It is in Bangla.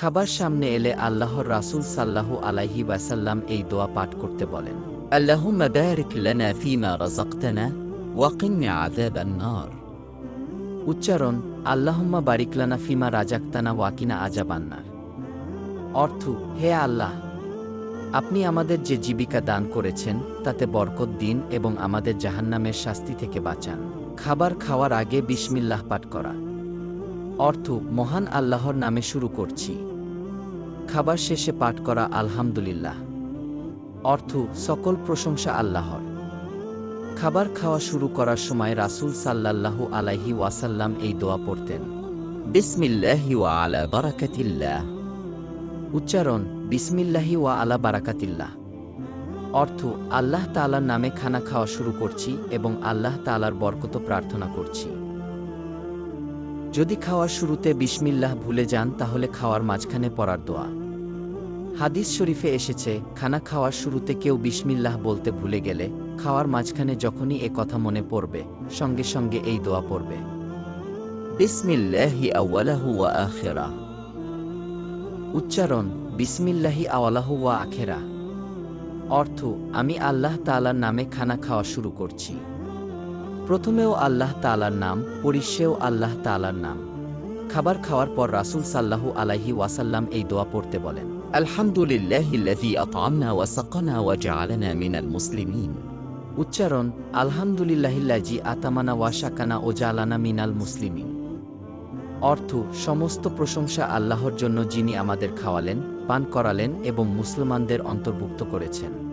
খাবার সামনে এলে আল্লাহর রাসূল সাল্লাহু আলাইহি ওয়াসাল্লাম এই দোয়া পাঠ করতে বলেন, আল্লাহুম্মা বারিক লানা ফীমা রাযাকতানা ওয়া কিন্না আযাবান নার। উচ্চারণ, আল্লাহুম্মা বারিক লানা ফিমা রাজাক্তানা ওয়াকিনা আজাবান্নার অর্থ, হে আল্লাহ, আপনি আমাদের যে জীবিকা দান করেছেন, তাতে বরকত দিন এবং আমাদের জাহান্নামের শাস্তি থেকে বাঁচান। খাবার খাওয়ার আগে বিসমিল্লাহ পাঠ করা। অর্থ মহান আল্লাহর নামে শুরু করছি। খাবার শেষে পাঠ করা আলহামদুলিল্লাহ। অর্থ সকল প্রশংসা আল্লাহর। খাবার খাওয়া শুরু করার সময় রাসূল সাল্লাল্লাহু আলাইহি ওয়াসাল্লাম এই দোয়া পড়তেন। বিসমিল্লাহি ওয়া আলা বারাকাতিল্লাহ। উচ্চারণ, বিসমিল্লাহি ওয়া আলা বারাকাতিল্লাহ। অর্থ, আল্লাহ তাআলার নামে খানা খাওয়া শুরু করছি এবং আল্লাহ তালার বরকত প্রার্থনা করছি। যদি খাওয়ার শুরুতে বিসমিল্লাহ ভুলে যান, তাহলে খাওয়ার মাঝখানে পড়ার দোয়া। হাদিস শরীফে এসেছে, খানা খাওয়ার শুরুতে কেউ বিসমিল্লাহ বলতে ভুলে গেলে, খাওয়ার মাঝখানে যখনই এ কথা মনে পড়বে, সঙ্গে সঙ্গে এই দোয়া পড়বে। আখিরা। উচ্চারণ, বিসমিল্লাহি আওয়ালাহু ওয়া আখেরা। অর্থ, আমি আল্লাহ তালার নামে খানা খাওয়া শুরু করছি। প্রথমেও আল্লাহ তাআলার নাম, পরিশেও আল্লাহ তাআলার নাম। খাবার খাওয়ার পর রাসূল সাল্লাহু আলাইহি ওয়াসাল্লাম এই দোয়া পড়তে বলেন মিনাল মুসলিমিন। উচ্চারণ আলহামদুলিল্লাহিল্লাজি আতামানা ওয়া শাকানা ও জালানা মিনাল মুসলিমিন। অর্থ, সমস্ত প্রশংসা আল্লাহর জন্য যিনি আমাদের খাওয়ালেন, পান করালেন এবং মুসলমানদের অন্তর্ভুক্ত করেছেন।